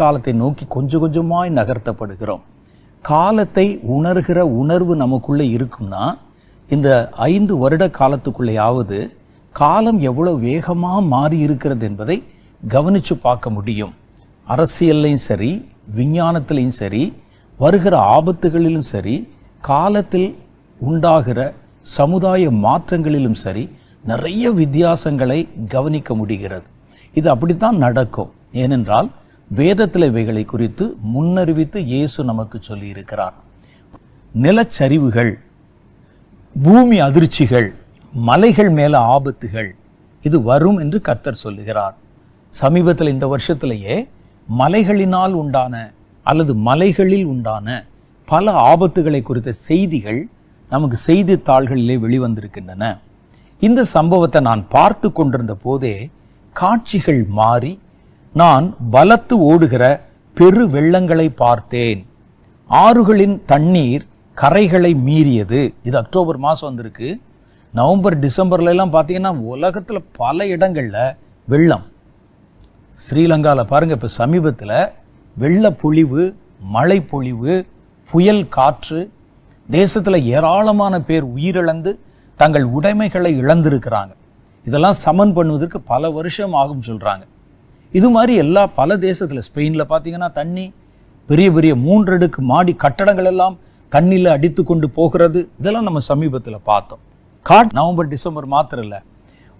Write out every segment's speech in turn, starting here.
காலத்தை நோக்கி கொஞ்சம் கொஞ்சமாய் நகர்த்தப்படுகிறோம். காலத்தை உணர்கிற உணர்வு நமக்குள்ளே இருக்கும்னா இந்த ஐந்து வருட காலத்துக்குள்ளேயாவது காலம் எவ்வளவு வேகமாக மாறி இருக்கிறது என்பதை கவனிச்சு பார்க்க முடியும். அரசியல்லையும் சரி விஞ்ஞானத்திலையும் சரி வருகிற ஆபத்துகளிலும் சரி காலத்தில் உண்டாகிற சமுதாய மாற்றங்களிலும் சரி நிறைய வித்தியாசங்களை கவனிக்க முடிகிறது. இது அப்படித்தான் நடக்கும். ஏனென்றால் வேதத்தில் இவைகளை குறித்து முன்னறிவித்து இயேசு நமக்கு சொல்லியிருக்கிறார். நிலச்சரிவுகள் பூமி அதிர்ச்சிகள் மலைகள் மேல ஆபத்துகள் இது வரும் என்று கர்த்தர் சொல்லுகிறார். சமீபத்தில் இந்த வருஷத்திலேயே மலைகளினால் உண்டான அல்லது மலைகளில் உண்டான பல ஆபத்துகளை குறித்த செய்திகள் நமக்கு செய்தித்தாள்களிலே வெளிவந்திருக்கின்றன. இந்த சம்பவத்தை நான் பார்த்து கொண்டிருந்த போதே காட்சிகள் மாறி நான் பலத்து ஓடுகிற பெரு வெள்ளங்களை பார்த்தேன். ஆறுகளின் தண்ணீர் கரைகளை மீறியது. இது அக்டோபர் மாதம் வந்திருக்கு. நவம்பர் டிசம்பர்ல எல்லாம் பார்த்தீங்கன்னா உலகத்தில் பல இடங்களில் வெள்ளம். ஸ்ரீலங்காவில் பாருங்கள் இப்போ சமீபத்தில் வெள்ளப்பொழிவு மழைப்பொழிவு மழை பொழிவு புயல் காற்று தேசத்தில் ஏராளமான பேர் உயிரிழந்து தங்கள் உடைமைகளை இழந்திருக்கிறாங்க. இதெல்லாம் சமன் பண்ணுவதற்கு பல வருஷம் ஆகும் சொல்கிறாங்க இது மாதிரி எல்லா பல தேசத்துல ஸ்பெயின்ல பார்த்தீங்கன்னா தண்ணி பெரிய பெரிய மூன்றடுக்கு மாடி கட்டடங்கள் எல்லாம் தண்ணில அடித்து கொண்டு போகிறது. இதெல்லாம் நம்ம சமீபத்துல பார்த்தோம். காட் நவம்பர் டிசம்பர் மாத்திரம் இல்லை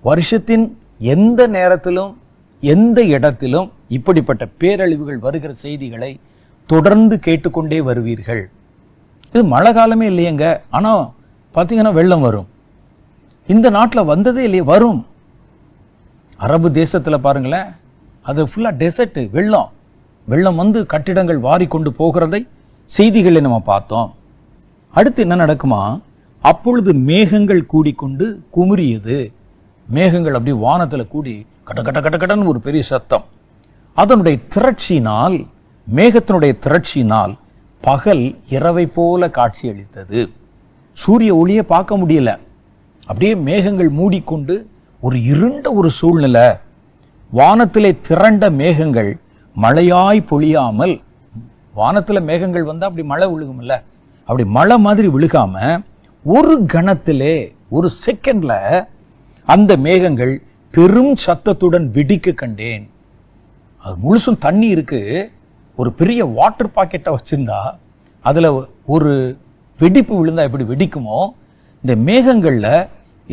வருஷத்தின் எந்த நேரத்திலும் எந்த இடத்திலும் இப்படிப்பட்ட பேரழிவுகள் வருகிற செய்திகளை தொடர்ந்து கேட்டுக்கொண்டே வருவீர்கள். இது மழை காலமே இல்லையேங்க. ஆனா பார்த்தீங்கன்னா வெள்ளம் வரும். இந்த நாட்டில் வந்ததே இல்லையே வரும். அரபு தேசத்துல பாருங்களேன் அது ஃபுல்லாக டெசர்ட்டு வெள்ளம். வெள்ளம் வந்து கட்டிடங்கள் வாரி கொண்டு போகிறதை செய்திகளை நம்ம பார்த்தோம். அடுத்து என்ன நடக்குமா? அப்பொழுது மேகங்கள் கூடிக்கொண்டு குமுறியது. மேகங்கள் அப்படி வானத்தில் கூடி கட்ட கட்ட கட்ட கடன்னு ஒரு பெரிய சத்தம். அதனுடைய திரட்சியினால் மேகத்தினுடைய திரட்சியினால் பகல் இரவை போல காட்சியளித்தது சூரிய ஒளியை பார்க்க முடியல. அப்படியே மேகங்கள் மூடிக்கொண்டு ஒரு இருண்ட ஒரு சூழ்நிலை. வானத்திலே திரண்ட மேகங்கள் மழையாய் பொழியாமல் வானத்தில் மேகங்கள் வந்தால் அப்படி மழை விழுகும்ல? அப்படி மழை மாதிரி விழுகாம ஒரு கணத்திலே ஒரு செகண்ட்ல அந்த மேகங்கள் பெரும் சத்தத்துடன் வெடிக்க கண்டேன். அது முழுசும் தண்ணி இருக்கு. ஒரு பெரிய வாட்டர் பாக்கெட்டை வச்சிருந்தா அதில் ஒரு வெடிப்பு விழுந்தா எப்படி வெடிக்குமோ இந்த மேகங்களில்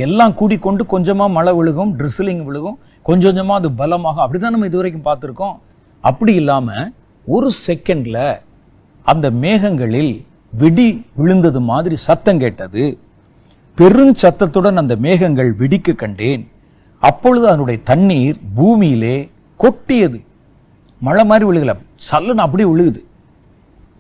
எல்லாம் கூடிக்கொண்டு கொஞ்சமாக மழை விழுகும் ட்ரிஸ்லிங் விழுகும். கொஞ்சம் கொஞ்சமாக அது பலமாகும் அப்படிதான் நம்ம இதுவரைக்கும் பார்த்துருக்கோம். அப்படி இல்லாமல் ஒரு செகண்டில் அந்த மேகங்களில் வெடி விழுந்தது மாதிரி சத்தம் கேட்டது. பெருஞ்சத்தத்துடன் அந்த மேகங்கள் வெடிக்க கண்டேன். அப்பொழுது அதனுடைய தண்ணீர் பூமியிலே கொட்டியது. மழை மாதிரி விழுகல. சல்லுன்னு அப்படியே விழுகுது.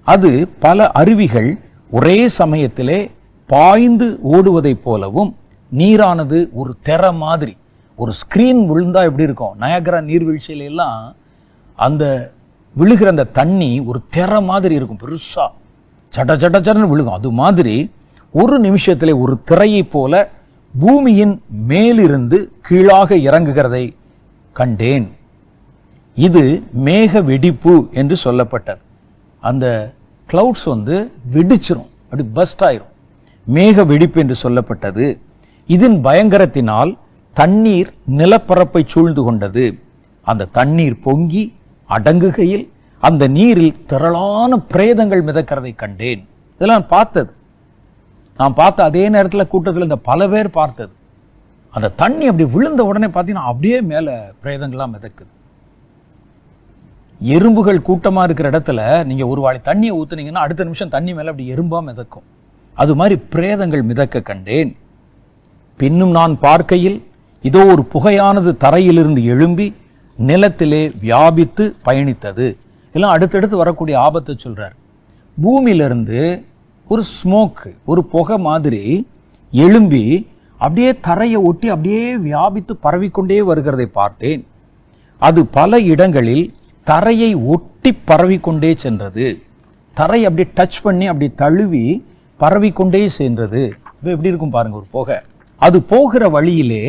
அது பல அருவிகள் ஒரே சமயத்திலே பாய்ந்து ஓடுவதைப் போலவும் நீரானது ஒரு தெர மாதிரி. ஒரு ஸ்க்ரீன் விழுந்தா எப்படி இருக்கும்? நயகரா நீர்வீழ்ச்சியிலெல்லாம் அந்த விழுகிற அந்த தண்ணி ஒரு தெர மாதிரி இருக்கும் பெருசா. சட சட சடன்னு விழுகும். அது மாதிரி ஒரு நிமிஷத்திலே ஒரு திரையை போல பூமியின் மேலிருந்து கீழாக இறங்குகிறதை கண்டேன். இது மேக வெடிப்பு என்று சொல்லப்பட்டது. அந்த கிளவுட்ஸ் வந்து வெடிச்சிரும் அப்படி பஸ்ட் ஆயிரும். மேக வெடிப்பு என்று சொல்லப்பட்டது. இதன் பயங்கரத்தினால் தண்ணீர் நிலப்பரப்பை சூழ்ந்து கொண்டது. அந்த தண்ணீர் பொங்கி அடங்குகையில் அந்த நீரில் திரளான பிரேதங்கள் மிதக்கிறதை கண்டேன். இதெல்லாம் பார்த்தது. நான் பார்த்த அதே நேரத்தில் கூட்டத்தில் இந்த பல பேர் பார்த்தது. அந்த தண்ணி அப்படி விழுந்த உடனே பார்த்தீங்கன்னா அப்படியே மேலே பிரேதங்கள்லாம் மிதக்குது. எறும்புகள் கூட்டமாக இருக்கிற இடத்துல நீங்கள் ஒரு வாழை தண்ணியை ஊற்றுனீங்கன்னா அடுத்த நிமிஷம் தண்ணி மேலே அப்படி எறும்பாக மிதக்கும். அது மாதிரி பிரேதங்கள் மிதக்க கண்டேன். பின்னும் நான் பார்க்கையில் இதோ ஒரு புகையானது தரையிலிருந்து எழும்பி நிலத்திலே வியாபித்து பயணித்தது. எல்லாம் அடுத்தடுத்து வரக்கூடிய ஆபத்தை சொல்கிறார் பூமியிலிருந்து ஒரு ஸ்மோக்கு ஒரு புகை மாதிரி எழும்பி அப்படியே தரையை ஒட்டி அப்படியே வியாபித்து பரவிக்கொண்டே வருகிறதை பார்த்தேன். அது பல இடங்களில் தரையை ஒட்டி பரவிக்கொண்டே சென்றது. தரை அப்படி டச் பண்ணி அப்படி தழுவி பரவிக்கொண்டே சென்றது. இப்போ எப்படி இருக்கும் பாருங்க ஒரு புகை. அது போகிற வழியிலே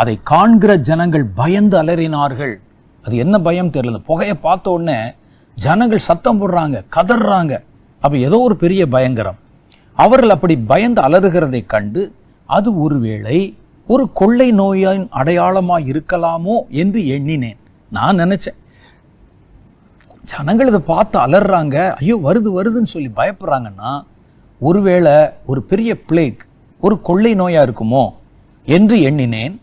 அதை காண்கிற ஜனங்கள் பயந்து அலறினார்கள். அது என்ன பயம் தெரியல. புகையை பார்த்த உடனே ஜனங்கள் சத்தம் போடுறாங்க கதறாங்க அப்போ ஏதோ ஒரு பெரிய பயங்கரம். அவர்கள் அப்படி பயந்து அலறுகிறதை கண்டு அது ஒருவேளை ஒரு கொள்ளை நோயின் அடையாளமாக இருக்கலாமோ என்று எண்ணினேன். நான் நினைச்சேன். ஜனங்கள் இதை பார்த்து அலறாங்க. ஐயோ வருது வருதுன்னு சொல்லி பயப்படுறாங்கன்னா ஒருவேளை ஒரு பெரிய பிளேக் ஒரு கொள்ளை நோயாக இருக்குமோ என்று எண்ணினேன்.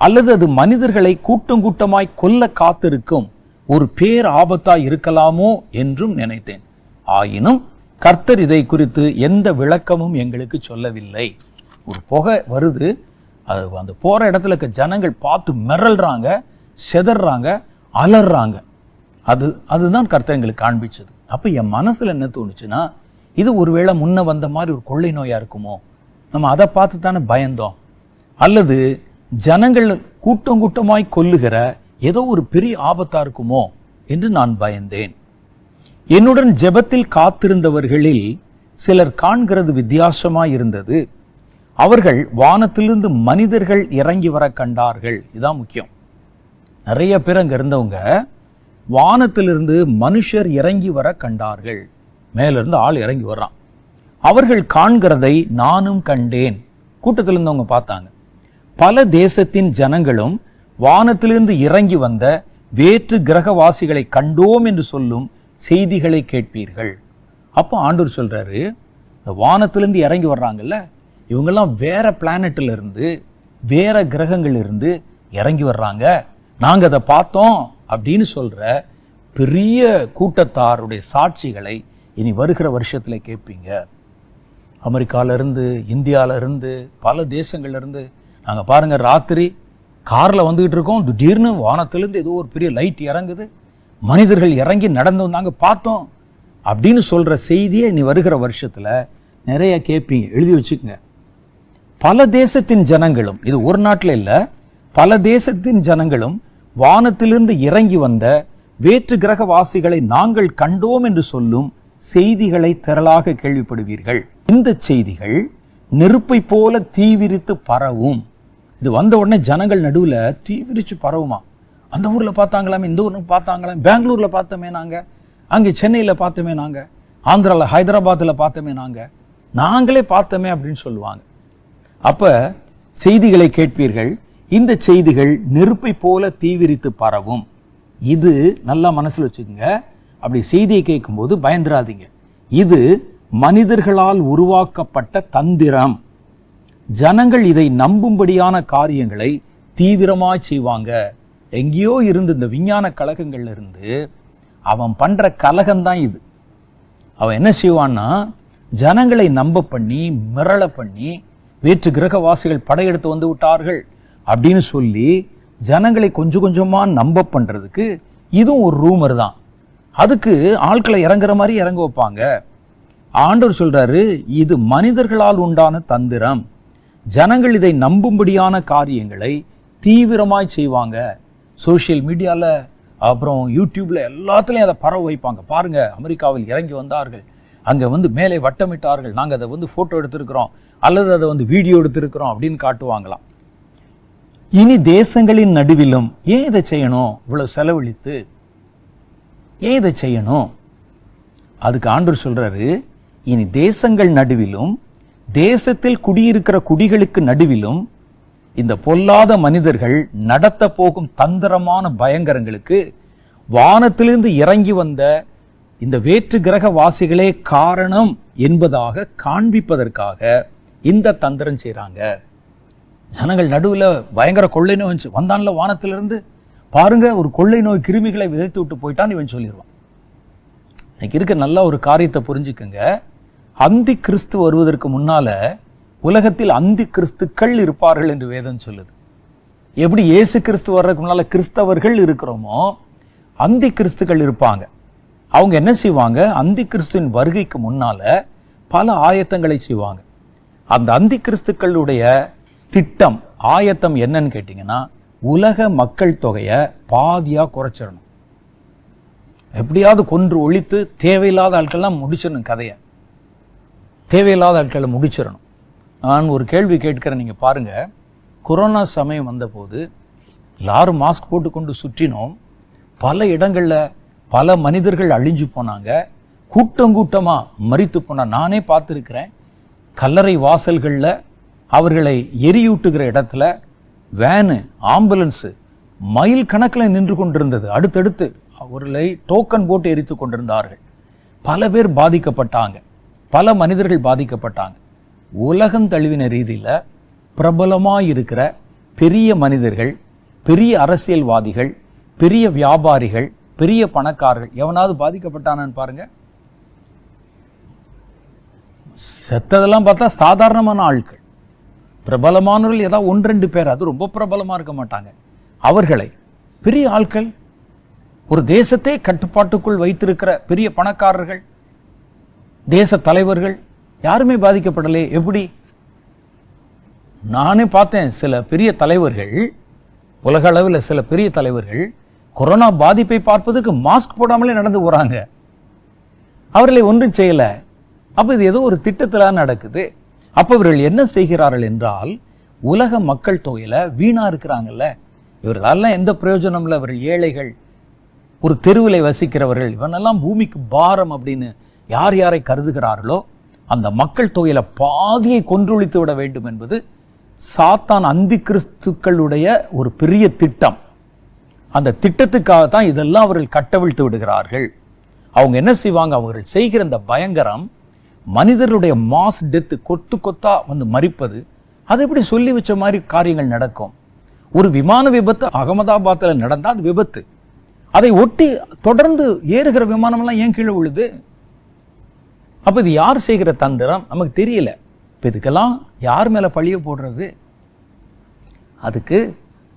அல்லது அது மனிதர்களை கூட்டம் கூட்டமாய் கொல்ல காத்திருக்கும் ஒரு பேர் ஆபத்தாய் இருக்கலாமோ என்றும் நினைத்தேன். ஆயினும் கர்த்தர் இதை குறித்து எந்த விளக்கமும் எங்களுக்கு சொல்லவில்லை. ஒரு புகை வருது. அது அந்த போற இடத்துல இருக்க ஜனங்கள் பார்த்து மிரள்றாங்க செதறாங்க அலறாங்க. அது அதுதான் கர்த்தர் எங்களுக்கு காண்பிச்சது. அப்ப என் மனசுல என்ன தோணுச்சுன்னா இது ஒருவேளை முன்ன வந்த மாதிரி ஒரு கொள்ளை நோயா இருக்குமோ? நம்ம அதை பார்த்து தானே பயந்தோம். அல்லது ஜனங்கள் கூட்டம் கூட்டமாய் கொல்லுகிற ஏதோ ஒரு பெரிய ஆபத்தா இருக்குமோ என்று நான் பயந்தேன். என்னுடன் ஜெபத்தில் காத்திருந்தவர்களில் சிலர் காண்கிறது வித்தியாசமாய் இருந்தது. அவர்கள் வானத்திலிருந்து மனிதர்கள் இறங்கி வர கண்டார்கள். இதான் முக்கியம். நிறைய பேர் அங்க இருந்தவங்க வானத்திலிருந்து மனுஷர் இறங்கி வர கண்டார்கள். மேலிருந்து ஆள் இறங்கி வர்றான். அவர்கள் காண்கிறதை நானும் கண்டேன். கூட்டத்தில் இருந்தவங்க பார்த்தாங்க. பல தேசத்தின் ஜனங்களும் வானத்திலிருந்து இறங்கி வந்த வேற்று கிரகவாசிகளை கண்டோம் என்று சொல்லும் செய்திகளை கேட்பீர்கள். அப்போ ஆண்டூர் சொல்றாரு இந்த வானத்திலிருந்து இறங்கி வர்றாங்கல்ல இவங்கெல்லாம் வேற பிளானட்ல இருந்து வேற கிரகங்கள் இருந்து இறங்கி வர்றாங்க. நாங்க அதை பார்த்தோம் அப்படின்னு சொல்ற பெரிய கூட்டத்தாருடைய சாட்சிகளை இனி வருகிற வருஷத்துல கேட்பீங்க. அமெரிக்கால இருந்து இந்தியால இருந்து பல தேசங்கள்ல நாங்கள் பாருங்கள் பாருங்க ராத்திரி காரில் வந்துக்கிட்டு இருக்கோம். திடீர்னு வானத்துலேருந்து ஏதோ ஒரு பெரிய லைட் இறங்குது. மனிதர்கள் இறங்கி நடந்து வந்தாங்க பார்த்தோம். அப்படின்னு சொல்கிற செய்தியை நீ வருகிற வருஷத்தில் நிறைய கேட்பீங்க எழுதி வச்சுக்கோங்க. பல தேசத்தின் ஜனங்களும் இது ஒரு நாட்டில் இல்லை பல தேசத்தின் ஜனங்களும் வானத்திலிருந்து இறங்கி வந்த வேற்று கிரகவாசிகளை நாங்கள் கண்டோம் என்று சொல்லும் செய்திகளை திரளாக கேள்விப்படுவீர்கள். இந்த செய்திகள் நெருப்பை போல தீவிரித்து பரவும். இது வந்த உடனே ஜனங்கள் நடுவுல தீவிரிச்சு பரவுமா. அந்த ஊரில் பார்த்தாங்களாமே இந்த ஊரில் பார்த்தாங்களாம் பெங்களூரில் பார்த்தோமே நாங்கள் அங்கே சென்னையில் பார்த்தோமே நாங்கள் ஆந்திராவில் ஹைதராபாத்தில் பார்த்தோமே நாங்கள் நாங்களே பார்த்தோமே அப்படின்னு சொல்லுவாங்க. அப்போ செய்திகளை கேட்பீர்கள் இந்த செய்திகள் நெருப்பை போல தீவிரித்து பரவும். இது நல்லா மனசில் வச்சுக்கோங்க. அப்படி செய்தியை கேட்கும்போது பயந்துராதீங்க. இது மனிதர்களால் உருவாக்கப்பட்ட தந்திரம். ஜனங்கள் இதை நம்பும்படியான காரியங்களை தீவிரமாய் செய்வாங்க. எங்கேயோ இருந்து இந்த விஞ்ஞான கழகங்கள்ல இருந்து அவன் பண்ற கலகம்தான் இது. அவன் என்ன செய்வான்னா ஜனங்களை நம்ப பண்ணி மிரள பண்ணி வேற்று கிரகவாசிகள் படையெடுத்து வந்து விட்டார்கள் அப்படின்னு சொல்லி ஜனங்களை கொஞ்சம் கொஞ்சமா நம்ப பண்றதுக்கு இதுவும் ஒரு ரூமர் தான். அதுக்கு ஆட்களை இறங்குற மாதிரி இறங்க வைப்பாங்க. ஆண்டவர் சொல்றாரு இது மனிதர்களால் உண்டான தந்திரம். ஜனங்கள் இதை நம்பும்படியான காரியங்களை தீவிரமாய் செய்வாங்க. சோஷியல் மீடியாவில் அப்புறம் யூடியூப்பில் எல்லாத்துலேயும் அதை பரவ வைப்பாங்க. பாருங்கள் அமெரிக்காவில் இறங்கி வந்தார்கள். அங்கே வந்து மேலே வட்டமிட்டார்கள். நாங்கள் அதை வந்து ஃபோட்டோ எடுத்திருக்கிறோம். அல்லது அதை வந்து வீடியோ எடுத்திருக்கிறோம் அப்படின்னு காட்டுவாங்களாம். இனி தேசங்களின் நடுவிலும் ஏன் இதை செய்யணும்? இவ்வளவு செலவழித்து ஏன் இதை செய்யணும்? அதுக்கு ஆண்டவர் சொல்றாரு இனி தேசங்கள் நடுவிலும் தேசத்தில் குடியிருக்கிற குடிகளுக்கு நடுவிலும் இந்த பொல்லாத மனிதர்கள் நடத்த போகும் தந்திரமான பயங்கரங்களுக்கு வானத்திலிருந்து இறங்கி வந்த இந்த வேற்று கிரக வாசிகளே காரணம் என்பதாக காண்பிப்பதற்காக இந்த தந்திரம் செய்கிறாங்க ஜனங்கள் நடுவில் பயங்கர கொள்ளை நோய் வந்துச்சு. வந்தான்ல வானத்திலிருந்து. பாருங்க ஒரு கொள்ளை நோய் கிருமிகளை விதைத்து விட்டு போயிட்டான்னு இவன் சொல்லிடுவான். இன்னைக்கு இருக்க நல்ல ஒரு காரியத்தை புரிஞ்சுக்குங்க. அந்தி கிறிஸ்து வருவதற்கு முன்னால உலகத்தில் அந்தி கிறிஸ்துக்கள் இருப்பார்கள் என்று வேதம் சொல்லுது. எப்படி இயேசு கிறிஸ்து வர்றதுக்கு முன்னால கிறிஸ்தவர்கள் இருக்கிறோமோ அந்தி கிறிஸ்துக்கள் இருப்பாங்க. அவங்க என்ன செய்வாங்க? அந்தி கிறிஸ்துவின் வருகைக்கு முன்னால பல ஆயத்தங்களை செய்வாங்க. அந்த அந்தி கிறிஸ்துக்களுடைய திட்டம் ஆயத்தம் என்னன்னு கேட்டிங்கன்னா உலக மக்கள் தொகையை பாதியாக குறைச்சிடணும். எப்படியாவது கொன்று ஒழித்து தேவையில்லாத ஆட்கள்லாம் முடிச்சிடணும் கதையை. தேவையில்லாத ஆட்களை முடிச்சிடணும். நான் ஒரு கேள்வி கேட்கிறேன் நீங்க பாருங்க. கொரோனா சமயம் வந்தபோது எல்லாரும் மாஸ்க் போட்டுக்கொண்டு சுற்றினோம். பல இடங்களில் பல மனிதர்கள் அழிஞ்சு போனாங்க. கூட்டம் கூட்டமாக மறித்து போனா நானே பார்த்துருக்கிறேன். கல்லறை வாசல்களில் அவர்களை எரியூட்டுகிற இடத்துல வேனு ஆம்புலன்ஸு மைல் கணக்கில் நின்று கொண்டிருந்தது. அடுத்தடுத்து அவர்களை டோக்கன் போட்டு எரித்து கொண்டிருந்தார்கள். பல பேர் பாதிக்கப்பட்டாங்க. பல மனிதர்கள் பாதிக்கப்பட்டாங்க. உலகம் தழுவின ரீதியில பிரபலமா இருக்கிற பெரிய மனிதர்கள் பெரிய அரசியல்வாதிகள் பெரிய வியாபாரிகள் பெரிய பணக்காரர்கள் எவனாவது பாதிக்கப்பட்டானான்னு பாருங்க. செத்ததெல்லாம் பார்த்தா சாதாரணமான ஆட்கள் பிரபலமானவர்கள் ஏதாவது ஒன்று ரெண்டு பேர் அது ரொம்ப பிரபலமா இருக்க மாட்டாங்க. அவர்களை பெரிய ஆட்கள் ஒரு தேசத்தை கட்டுப்பாட்டுக்குள் வைத்திருக்கிற பெரிய பணக்காரர்கள் தேச தலைவர்கள் யாருமே பாதிக்கப்படலை. எப்படி? நானே பார்த்தேன் சில பெரிய தலைவர்கள் உலக அளவில் சில பெரிய தலைவர்கள் கொரோனா பாதிப்பை பார்ப்பதற்கு மாஸ்க் போடாமலே நடந்து போறாங்க. அவர்களை ஒன்றும் செய்யல. அப்ப இது ஏதோ ஒரு திட்டத்தில் நடக்குது. அப்ப இவர்கள் என்ன செய்கிறார்கள் என்றால் உலக மக்கள் தொகையில வீணா இருக்கிறாங்கல்ல. இவர்களெல்லாம் எந்த பிரயோஜனம் இல்லை. இவர்கள் ஏழைகள் ஒரு தெருவில் வசிக்கிறவர்கள் இவனெல்லாம் பூமிக்கு பாரம் அப்படின்னு யார் யாரை கருதுகிறார்களோ அந்த மக்கள் தொகையில பாதியை கொன்றொழித்து விட வேண்டும் என்பது சாத்தான் அந்தி கிறிஸ்துக்களுடைய ஒரு பெரிய திட்டம். அந்த திட்டத்துக்காக தான் இதெல்லாம் அவர்கள் கட்டவிழ்த்து விடுகிறார்கள். அவங்க என்ன செய்வாங்க? அவர்கள் செய்கிற இந்த பயங்கரம் மனிதருடைய மாஸ் டெத்து கொத்து கொத்தா வந்து மறிப்பது. அது எப்படி சொல்லி வச்ச மாதிரி காரியங்கள் நடக்கும்? ஒரு விமான விபத்து அகமதாபாத்தில் நடந்தால் அது விபத்து. அதை ஒட்டி தொடர்ந்து ஏறுகிற விமானம்லாம் ஏன் கீழே விழுது? அப்ப இது யார் செய்கிற தந்திரம்? நமக்கு தெரியல. இப்போ இதுக்கெல்லாம் யார் மேல பழிய போடுறது? அதுக்கு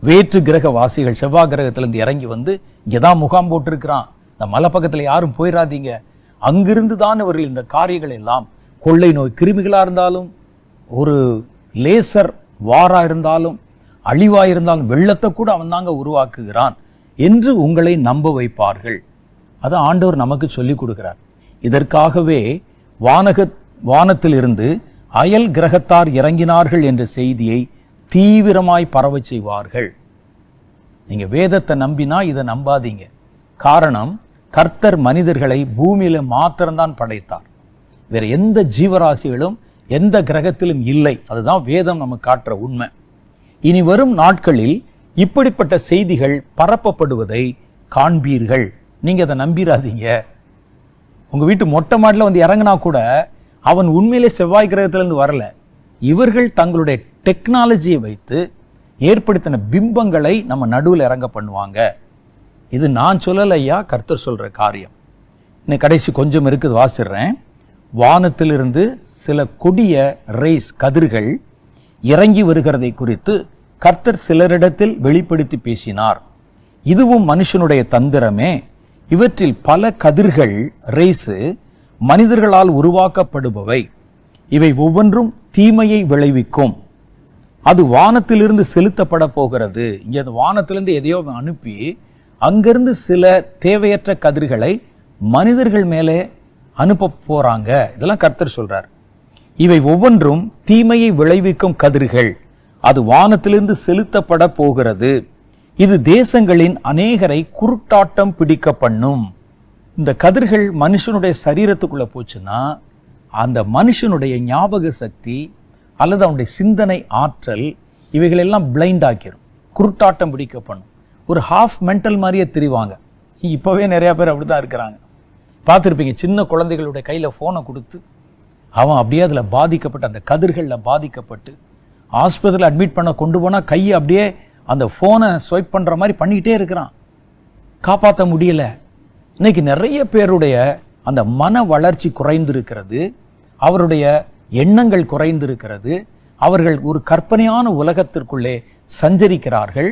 வேற்று கிரக வாசிகள் செவ்வாய் கிரகத்திலேருந்து இறங்கி வந்து இங்கதான் முகாம் போட்டிருக்கிறான். இந்த மலை பக்கத்துல யாரும் போயிடாதீங்க அங்கிருந்து தான் இவர்கள் இந்த காரியங்கள் எல்லாம் கொள்ளை நோய் கிருமிகளா இருந்தாலும் ஒரு லேசர் வாரா இருந்தாலும் அழிவா இருந்தாலும் வெள்ளத்தை கூட அவன் தாங்க உருவாக்குகிறான் என்று உங்களை நம்ப வைப்பார்கள். அதை ஆண்டவர் நமக்கு சொல்லிக் கொடுக்கிறார். இதற்காகவே வானக வானத்திலிருந்து அயல் கிரகத்தார் இறங்கினார்கள் என்ற செய்தியை தீவிரமாய் பரவச் செய்வார்கள். நீங்க வேதத்தை நம்பினா இதை நம்பாதீங்க. காரணம் கர்த்தர் மனிதர்களை பூமியில மாத்திரம்தான் படைத்தார். வேற எந்த ஜீவராசிகளும் எந்த கிரகத்திலும் இல்லை. அதுதான் வேதம் நமக்கு காட்டுற உண்மை. இனி வரும் நாட்களில் இப்படிப்பட்ட செய்திகள் பரப்பப்படுவதை காண்பீர்கள். நீங்க அதை நம்பிராதீங்க. உங்கள் வீட்டு மொட்டை மாடில் வந்து இறங்கினா கூட அவன் உண்மையிலே செவ்வாய் கிரகத்திலேருந்து வரல. இவர்கள் தங்களுடைய டெக்னாலஜியை வைத்து ஏற்படுத்தின பிம்பங்களை நம்ம நடுவில் இறங்க பண்ணுவாங்க. இது நான் சொல்லலை ஐயா கர்த்தர் சொல்கிற காரியம். இன்னும் கடைசி கொஞ்சம் இருக்குது வாசிடுறேன் வானத்திலிருந்து சில கொடிய ரேஸ் கதிர்கள் இறங்கி வருகிறதை குறித்து கர்த்தர் சிலரிடத்தில் வெளிப்படுத்தி பேசினார். இதுவும் மனுஷனுடைய தந்திரமே. இவற்றில் பல கதிர்கள் ரேசு மனிதர்களால் உருவாக்கப்படுபவை. இவை ஒவ்வொன்றும் தீமையை விளைவிக்கும். அது வானத்திலிருந்து செலுத்தப்பட போகிறது. இங்கே அந்த வானத்திலிருந்து எதையோ அனுப்பி அங்கிருந்து சில தேவையற்ற கதிர்களை மனிதர்கள் மேலே அனுப்ப போறாங்க. இதெல்லாம் கர்த்தர் சொல்றார். இவை ஒவ்வொன்றும் தீமையை விளைவிக்கும் கதிர்கள். அது வானத்திலிருந்து செலுத்தப்பட போகிறது. இது தேசங்களின் அநேகரை குருட்டாட்டம் பிடிக்க பண்ணும் இந்த கதிர்கள் மனுஷனுடைய சரீரத்துக்குள்ள போச்சுன்னா அந்த மனுஷனுடைய ஞாபக சக்தி அல்லது அவனுடைய சிந்தனை ஆற்றல் இவைகளெல்லாம் பிளைண்ட் ஆக்கிரும். குருட்டாட்டம் பிடிக்க பண்ணும் ஒரு ஹாஃப் மென்டல் மாதிரியே தெரிவாங்க. இப்போவே நிறையா பேர் அப்படிதான் இருக்கிறாங்க. பார்த்துருப்பீங்க சின்ன குழந்தைகளுடைய கையில் ஃபோனை கொடுத்து அவன் அப்படியே அதில் பாதிக்கப்பட்டு அந்த கதிர்களில் பாதிக்கப்பட்டு ஆஸ்பத்திரியில் அட்மிட் பண்ண கொண்டு போனால் கையை அப்படியே அந்த ஃபோனை ஸ்வைப் பண்ணுற மாதிரி பண்ணிக்கிட்டே இருக்கிறான். காப்பாற்ற முடியல. இன்னைக்கு நிறைய பேருடைய அந்த மன வளர்ச்சி குறைந்திருக்கிறது. அவருடைய எண்ணங்கள் குறைந்திருக்கிறது. அவர்கள் ஒரு கற்பனையான உலகத்திற்குள்ளே சஞ்சரிக்கிறார்கள்.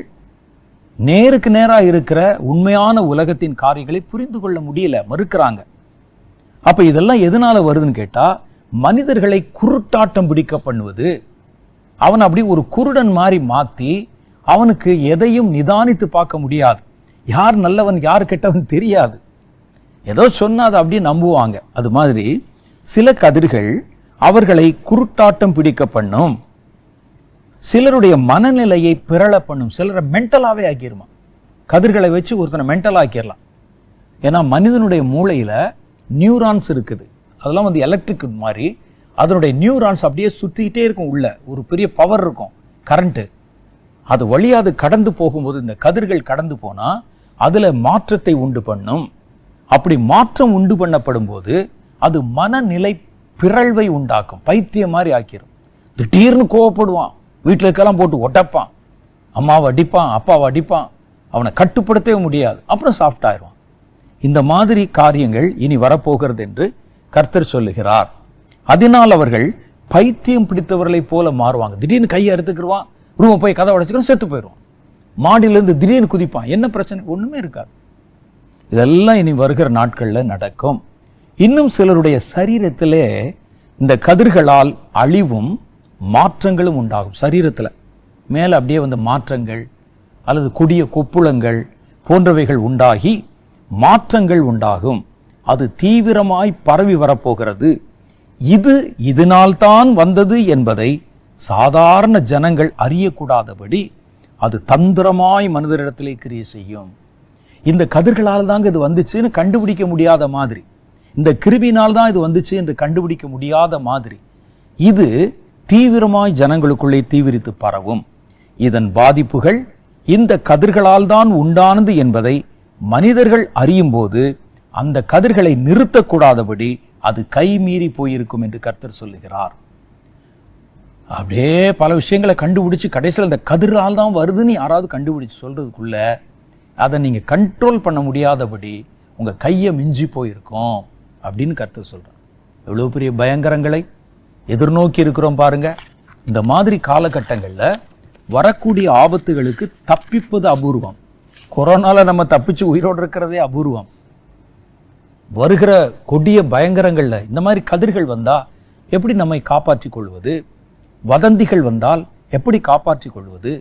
நேருக்கு நேராக இருக்கிற உண்மையான உலகத்தின் காரியங்களை புரிந்து கொள்ள முடியல மறுக்கிறாங்க. அப்ப இதெல்லாம் எதனால வருதுன்னு கேட்டா மனிதர்களை குருட்டாட்டம் பிடிக்க பண்ணுவது. அவன் அப்படி ஒரு குருடன் மாதிரி மாத்தி அவனுக்கு எதையும் நிதானித்து பார்க்க முடியாது. யார் நல்லவன் யார் கெட்டவன் தெரியாது. ஏதோ சொன்னா அதை அப்படியே நம்புவாங்க. அது மாதிரி சில கதிர்கள் அவர்களை குருட்டாட்டம் பிடிக்க பண்ணும். சிலருடைய மனநிலையை பிறள பண்ணும். சிலரை மென்டலாகவே ஆக்கிருமா. கதிர்களை வச்சு ஒருத்தனை மென்டல் ஆக்கிடலாம் ஏன்னா மனிதனுடைய மூளையில் நியூரான்ஸ் இருக்குது. அதெல்லாம் வந்து எலக்ட்ரிக் மாதிரி. அதனுடைய நியூரான்ஸ் அப்படியே சுற்றிக்கிட்டே இருக்கும் உள்ள. ஒரு பெரிய பவர் இருக்கும். கரண்ட்டு அது வழியாது கடந்து போகும்போது இந்த கதிர்கள் கடந்து போனால் அதில் மாற்றத்தை உண்டு பண்ணும். அப்படி மாற்றம் உண்டு பண்ணப்படும் போது அது மனநிலை பிறழ்வை உண்டாக்கும். பைத்தியம் மாதிரி ஆக்கிரும். திடீர்னு கோவப்படுவான். வீட்டில் இருக்கலாம் போட்டு ஒட்டப்பான். அம்மாவை அடிப்பான் அப்பாவை அடிப்பான். அவனை கட்டுப்படுத்தவே முடியாது. அப்புறம் சாஃப்ட் ஆயிடுவான். இந்த மாதிரி காரியங்கள் இனி வரப்போகிறது என்று கர்த்தர் சொல்லுகிறார். அதனால் அவர்கள் பைத்தியம் பிடித்தவர்களைப் போல மாறுவாங்க. திடீர்னு கையை அறுத்துக்கிடுவான் ரூமை போய் கதை உடைச்சுக்கணும் செத்து போயிடும் மாடியிலேருந்து திடீர்னு குதிப்பான். என்ன பிரச்சனை? ஒன்றுமே இருக்காது. இதெல்லாம் இனி வருகிற நாட்களில் நடக்கும். இன்னும் சிலருடைய சரீரத்திலே இந்த கதிர்களால் அழிவும் மாற்றங்களும் உண்டாகும். சரீரத்தில். மேலே அப்படியே வந்து மாற்றங்கள் அல்லது கொடிய கொப்புளங்கள் போன்றவைகள் உண்டாகி மாற்றங்கள் உண்டாகும். அது தீவிரமாய் பரவி வரப்போகிறது. இது இதனால்தான் வந்தது என்பதை சாதாரண ஜனங்கள் அறியக்கூடாதபடி அது தந்திரமாய் மனிதரிடத்திலே கிரியை செய்யும். இந்த கதிர்களால் தாங்க இது வந்துச்சுன்னு கண்டுபிடிக்க முடியாத மாதிரி. இந்த கிருபினால் தான் இது வந்துச்சு என்று கண்டுபிடிக்க முடியாத மாதிரி. இது தீவிரமாய் ஜனங்களுக்குள்ளே தீவிரித்து பரவும். இதன் பாதிப்புகள் இந்த கதிர்களால் தான் உண்டானது என்பதை மனிதர்கள் அறியும் போது அந்த கதிர்களை நிறுத்தக்கூடாதபடி அது கைமீறி போயிருக்கும் என்று கர்த்தர் சொல்லுகிறார். அப்படியே பல விஷயங்களை கண்டுபிடிச்சு கடைசியில் இந்த கதிரால் தான் வருதுன்னு யாராவது கண்டுபிடிச்சு சொல்கிறதுக்குள்ள அதை நீங்கள் கண்ட்ரோல் பண்ண முடியாதபடி உங்கள் கையை மிஞ்சி போயிருக்கோம் அப்படின்னு கருத்து சொல்கிறேன் எவ்வளோ பெரிய பயங்கரங்களை எதிர்நோக்கி இருக்கிறோம் பாருங்க. இந்த மாதிரி காலகட்டங்களில் வரக்கூடிய ஆபத்துகளுக்கு தப்பிப்பது அபூர்வம். கொரோனாவில் நம்ம தப்பிச்சு உயிரோடு இருக்கிறதே அபூர்வம். வருகிற கொடிய பயங்கரங்களில் இந்த மாதிரி கதிர்கள் வந்தால் எப்படி நம்மை காப்பாற்றி கொள்வது? வதந்திகள் வந்தால் எப்படி காப்பாற்றிக் கொள்வது?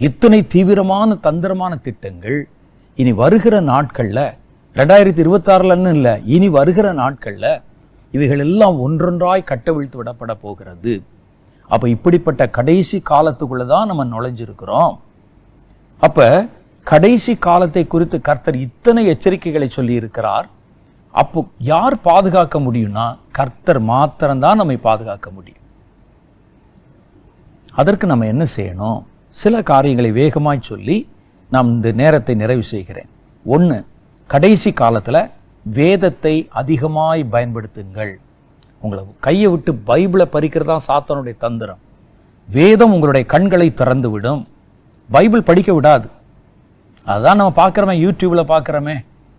இத்தனை தீவிரமான தந்திரமான திட்டங்கள் இனி வருகிற நாட்கள்ல ரெண்டாயிரத்தி இருபத்தாறுலன்னு இல்ல இனி வருகிற நாட்கள்ல இவைகள் எல்லாம் ஒன்றொன்றாய் கட்டவிழ்த்து விடப்பட போகிறது. அப்ப இப்படிப்பட்ட கடைசி காலத்துக்குள்ளே தான் நம்ம நுழைஞ்சிருக்கிறோம். அப்ப கடைசி காலத்தை குறித்து கர்த்தர் இத்தனை எச்சரிக்கைகளை சொல்லி இருக்கிறார் அப்போ யார் பாதுகாக்க முடியும்னா கர்த்தர் மாத்திரம்தான் நம்மை பாதுகாக்க முடியும். அதற்கு நம்ம என்ன செய்யணும்? சில காரியங்களை வேகமாய் சொல்லி நாம் இந்த நேரத்தை நிறைவு செய்கிறேன். ஒன்று கடைசி காலத்தில் வேதத்தை அதிகமாய் பயன்படுத்துங்கள். உங்களை கையை விட்டு பைபிளை பறிக்கிறதா சாத்தானுடைய தந்திரம். வேதம் உங்களுடைய கண்களை திறந்து விடும் பைபிள் படிக்க விடாது. அதுதான் நம்ம பார்க்குறோமே யூடியூப்பில் பார்க்குறோமே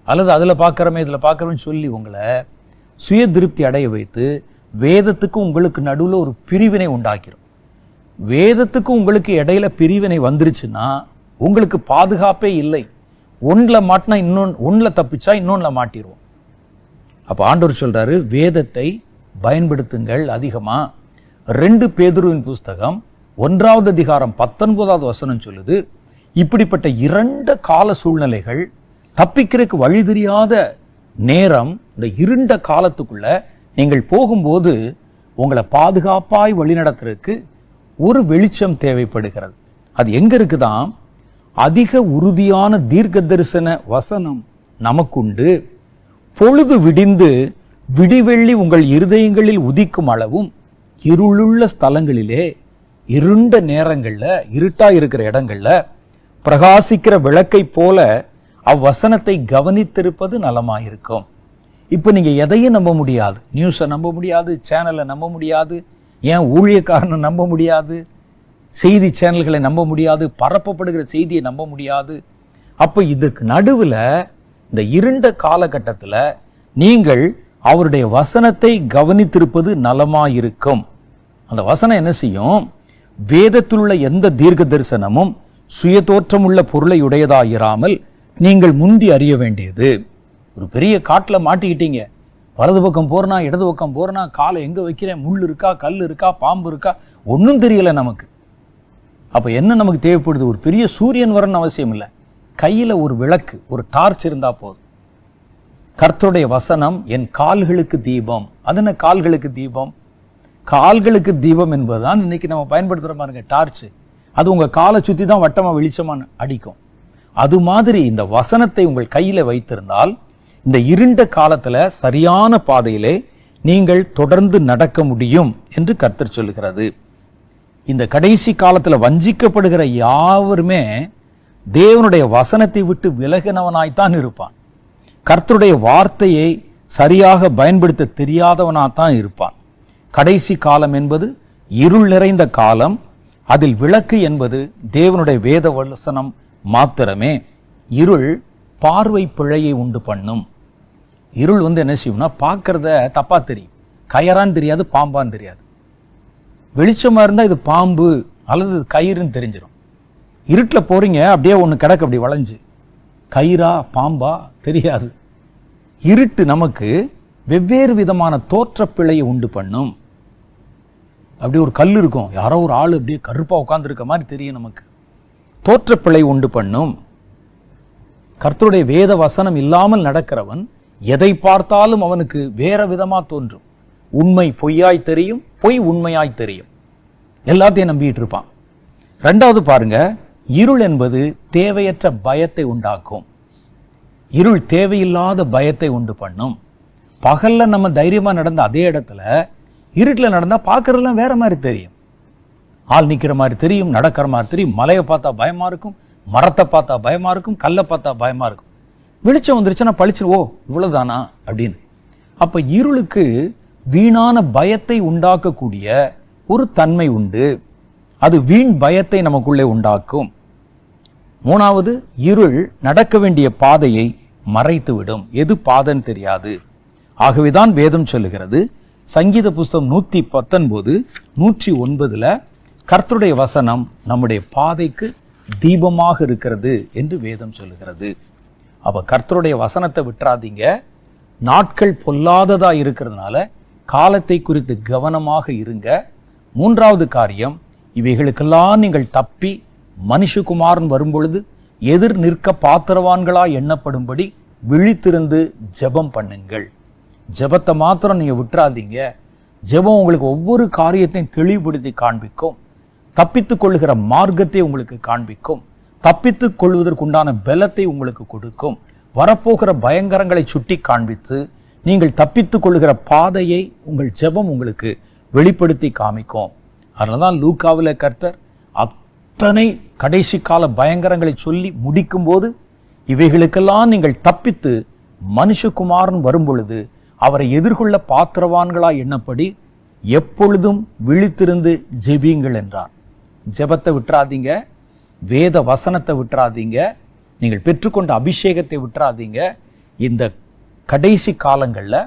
அல்லது அதில் பார்க்குறோமே இதில் பார்க்குறோம்னு சொல்லி உங்களை சுய திருப்தி அடைய வைத்து வேதத்துக்கும் உங்களுக்கு நடுவில் ஒரு பிரிவினை உண்டாக்கிடும் வேதத்துக்கும் உங்களுக்கு இடையில பிரிவினை வந்துருச்சுன்னா உங்களுக்கு பாதுகாப்பே இல்லை. ஒன்றில் மாட்டினா இன்னொன்று ஒன்றில் தப்பிச்சா இன்னொன்றில் மாட்டிடுவோம் அப்போ ஆண்டவர் சொல்கிறாரு வேதத்தை பயன்படுத்துங்கள் அதிகமாக ரெண்டு பேதுருவின் புஸ்தகம் ஒன்றாவது அதிகாரம் பத்தொன்பதாவது வசனம் சொல்லுது இப்படிப்பட்ட இரண்ட கால சூழ்நிலைகள் தப்பிக்கிறதுக்கு வழி தெரியாத நேரம் இந்த இருண்ட காலத்துக்குள்ள நீங்கள் போகும்போது உங்களை பாதுகாப்பாய் வழிநடத்துறதுக்கு ஒரு வெளிச்சம் தேவைப்படுகிறது. அது எங்க இருக்குதான் அதிக உறுதியான தீர்க்க தரிசன வசனம் நமக்குண்டு. பொழுது விடிந்து விடிவெள்ளி உங்கள் இருதயங்களில் உதிக்கும் அளவும் இருளுள்ள ஸ்தலங்களிலே இருண்ட நேரங்களில் இருட்டா இருக்கிற இடங்கள்ல பிரகாசிக்கிற விளக்கை போல அவ்வசனத்தை கவனித்திருப்பது நலமாயிருக்கும். இப்போ நீங்க எதையும் நம்ப முடியாது. நியூஸை நம்ப முடியாது. சேனலை நம்ப முடியாது. ஏன் ஊழியக்காரனை நம்ப முடியாது? செய்தி சேனல்களை நம்ப முடியாது. பரப்பப்படுகிற செய்தியை நம்ப முடியாது. அப்போ இதற்கு நடுவில் இந்த இருண்ட காலகட்டத்தில் நீங்கள் அவருடைய வசனத்தை கவனித்திருப்பது நலமாயிருக்கும். அந்த வசனம் என்ன செய்யும்? வேதத்தில் உள்ள எந்த தீர்க்க தரிசனமும் சுயதோற்றமுள்ள பொருளை உடையதாயிராமல் நீங்கள் முந்தி அறிய வேண்டியது. ஒரு பெரிய காட்டில் மாட்டிக்கிட்டீங்க. வலது பக்கம் போறனா இடது பக்கம் போறனா காலை எங்கே வைக்கிறேன்? முள் இருக்கா கல் இருக்கா பாம்பு இருக்கா? ஒன்றும் தெரியலை நமக்கு. அப்போ என்ன நமக்கு தேவைப்படுது? ஒரு பெரிய சூரியன் வரணும்னு அவசியம் இல்லை. கையில் ஒரு விளக்கு ஒரு டார்ச் இருந்தால் போதும். கர்த்தருடைய வசனம் என் கால்களுக்கு தீபம். அது என்ன கால்களுக்கு தீபம்? கால்களுக்கு தீபம் என்பதுதான் இன்னைக்கு நம்ம பயன்படுத்துகிற பாருங்க டார்ச்சு அது உங்கள் காலை சுற்றி தான் வட்டமாக வெளிச்சமாக அடிக்கும். அது மாதிரி இந்த வசனத்தை உங்கள் கையில் வைத்திருந்தால் இந்த இருண்ட காலத்துல சரியான பாதையிலே நீங்கள் தொடர்ந்து நடக்க முடியும் என்று கர்த்தர் சொல்லுகிறது. இந்த கடைசி காலத்துல வஞ்சிக்கப்படுகிற யாவருமே தேவனுடைய வசனத்தை விட்டு விலகினவனாய்த்தான் இருப்பான். கர்த்தருடைய வார்த்தையை சரியாக பயன்படுத்த தெரியாதவனாத்தான் இருப்பான். கடைசி காலம் என்பது இருள் நிறைந்த காலம் அதில் விளக்கு என்பது தேவனுடைய வேத வசனம் மாத்திரமே. இருள் பார்வை பிழையை உண்டு பண்ணும். இருள் வந்து என்ன செய்யும்னா பார்க்கறத தப்பா தெரியும். கயரான்னு தெரியாது பாம்பான்னு தெரியாது. வெளிச்சமா இருந்தா இது பாம்பு அல்லது கயிறுன்னு தெரிஞ்சிடும் இருட்டில் போறீங்க அப்படியே ஒன்று கிடக்கு அப்படி வளைஞ்சு. கயிறா பாம்பா தெரியாது. இருட்டு நமக்கு வெவ்வேறு விதமான தோற்றப்பிழையை உண்டு பண்ணும். அப்படி ஒரு கல் இருக்கும் யாரோ ஒரு ஆள் அப்படியே கருப்பா உட்காந்துருக்க மாதிரி தெரியும் நமக்கு. தோற்றப்பிழை உண்டு பண்ணும். கர்த்தருடைய வேத வசனம் இல்லாமல் நடக்கிறவன் எதை பார்த்தாலும் அவனுக்கு வேற விதமா தோன்றும். உண்மை பொய்யாய் தெரியும் பொய் உண்மையாய் தெரியும். எல்லாத்தையும் நம்பிட்டு இருப்பான். ரெண்டாவது பாருங்க இருள் என்பது தேவையற்ற பயத்தை உண்டாக்கும். இருள் தேவையில்லாத பயத்தை உண்டு பண்ணும். பகல்ல நம்ம தைரியமா நடந்த அதே இடத்துல இருட்டில் நடந்தா பார்க்கறதெல்லாம் வேற மாதிரி தெரியும். ஆள் நிக்கிற மாதிரி தெரியும் நடக்கிற மாதிரி தெரியும் மலையை பார்த்தா பயமா இருக்கும் மரத்தை பார்த்தா பயமா இருக்கும் கல்லை பார்த்தா பயமா இருக்கும். வெளிச்சம் வந்துருச்சுன்னா பளிச்சு ஓ இவ்வளவுதானா? அப்படின்னு. அப்ப இருளுக்கு வீணான பயத்தை உண்டாக்கக்கூடிய ஒரு தன்மை உண்டு. அது வீண் பயத்தை நமக்குள்ளே உண்டாக்கும். மூணாவது இருள் நடக்க வேண்டிய பாதையை மறைத்துவிடும். எது பாதன்னு தெரியாது. ஆகவேதான் வேதம் சொல்லுகிறது சங்கீத புஸ்தகம் நூத்தி பத்தொன்பது நூற்றி ஒன்பதுல கர்த்தருடைய வசனம் நம்முடைய பாதைக்கு தீபமாக இருக்கிறது என்று வேதம் சொல்லுகிறது. அப்ப கர்த்தருடைய வசனத்தை விட்டுறாதீங்க. நாட்கள் பொல்லாததா இருக்கிறதுனால காலத்தை குறித்து கவனமாக இருங்க. மூன்றாவது காரியம் இவைகளுக்கெல்லாம் நீங்கள் தப்பி மனுஷகுமாரன் வரும்பொழுது எதிர் நிற்க பாத்திரவான்களா எண்ணப்படும்படி விழித்திருந்து ஜெபம் பண்ணுங்கள். ஜெபத்தை மாத்திரம் நீங்க விட்டுறாதீங்க. ஜெபம் உங்களுக்கு ஒவ்வொரு காரியத்தையும் தெளிவுபடுத்தி காண்பிக்கும். தப்பித்துக் கொள்ளுகிற மார்க்கத்தை உங்களுக்கு காண்பிக்கும். தப்பித்துக் கொள்வதற்குண்டான பலத்தை உங்களுக்கு கொடுக்கும். வரப்போகிற பயங்கரங்களை சுட்டி காண்பித்து நீங்கள் தப்பித்துக் கொள்கிற பாதையை உங்கள் ஜெபம் உங்களுக்கு வெளிப்படுத்தி காமிக்கும். அதனாலதான் லூக்காவில் கர்த்தர் அத்தனை கடைசி கால பயங்கரங்களை சொல்லி முடிக்கும் போது இவைகளுக்கெல்லாம் நீங்கள் தப்பித்து மனுஷகுமாரன் வரும் பொழுது அவரை எதிர்கொள்ள பாத்திரவான்களா எண்ணப்படி எப்பொழுதும் விழித்திருந்து ஜெபியுங்கள் என்றார். ஜெபத்தை விட்டுறாதீங்க. வேத வசனத்தை விட்டுறாதீங்க. நீங்கள் பெற்றுக்கொண்ட அபிஷேகத்தை விட்டுறாதீங்க. இந்த கடைசி காலங்களில்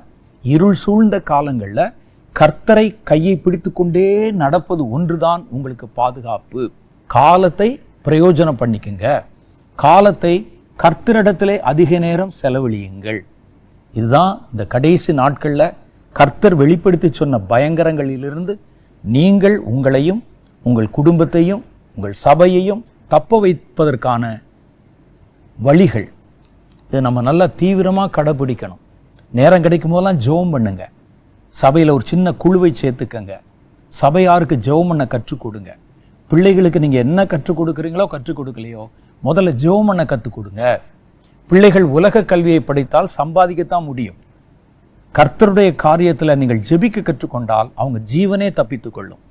இருள் சூழ்ந்த காலங்களில் கர்த்தரை கையை பிடித்து கொண்டே நடப்பது ஒன்றுதான் உங்களுக்கு பாதுகாப்பு. காலத்தை பிரயோஜனம் பண்ணிக்கங்க. காலத்தை கர்த்தரிடத்திலே அதிக நேரம் செலவழியுங்கள். இதுதான் இந்த கடைசி நாட்களில் கர்த்தர் வெளிப்படுத்தி சொன்ன பயங்கரங்களிலிருந்து நீங்கள் உங்களையும் உங்கள் குடும்பத்தையும் உங்கள் சபையையும் தப்ப வைப்பதற்கான வழிகள். இதை நம்ம நல்லா தீவிரமாக கடைபிடிக்கணும். நேரம் கிடைக்கும் போதெல்லாம் ஜெபம் பண்ணுங்க. சபையில் ஒரு சின்ன குழுவை சேர்த்துக்கங்க. சபையாருக்கு ஜெபம் பண்ண கற்றுக் கொடுங்க. பிள்ளைகளுக்கு நீங்கள் என்ன கற்றுக் கொடுக்குறீங்களோ கற்றுக் கொடுக்கலையோ முதல்ல ஜெபம் பண்ண கற்றுக் கொடுங்க. பிள்ளைகள் உலக கல்வியை படித்தால் சம்பாதிக்கத்தான் முடியும். கர்த்தருடைய காரியத்தில் நீங்கள் ஜெபிக்க கற்றுக்கொண்டால் அவங்க ஜீவனே தப்பித்துக்கொள்ளும்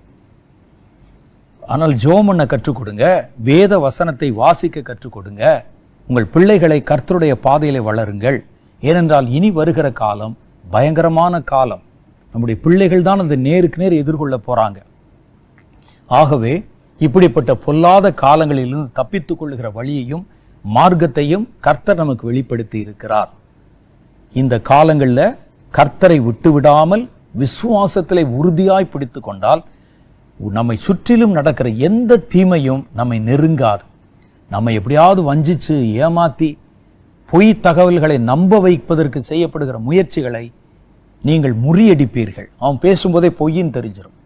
ஆனால் ஜோம் பண்ண கற்றுக் கொடுங்க வேத வசனத்தை வாசிக்க கற்றுக் கொடுங்க. உங்கள் பிள்ளைகளை கர்த்தருடைய பாதையிலே வளருங்கள். ஏனென்றால் இனி வருகிற காலம் பயங்கரமான காலம். நம்முடைய பிள்ளைகள் தான் அந்த நேருக்கு நேர் எதிர்கொள்ள போறாங்க. ஆகவே இப்படிப்பட்ட பொல்லாத காலங்களிலிருந்து தப்பித்துக் கொள்ளுகிற வழியையும் மார்க்கத்தையும் கர்த்தர் நமக்கு வெளிப்படுத்தி இருக்கிறார். இந்த காலங்களில் கர்த்தரை விட்டு விடாமல் விசுவாசத்திலே உறுதியாய் பிடித்து கொண்டால் நம்மை சுற்றிலும் நடக்கிற எந்த தீமையும் நம்மை நெருங்காது. நம்ம எப்படியாவது வஞ்சிச்சு ஏமாத்தி பொய் தகவல்களை நம்ப வைப்பதற்கு செய்யப்படுகிற முயற்சிகளை நீங்கள் முறியடிப்பீர்கள். அவன் பேசும்போதே பொய்ன்னு தெரிஞ்சிடும்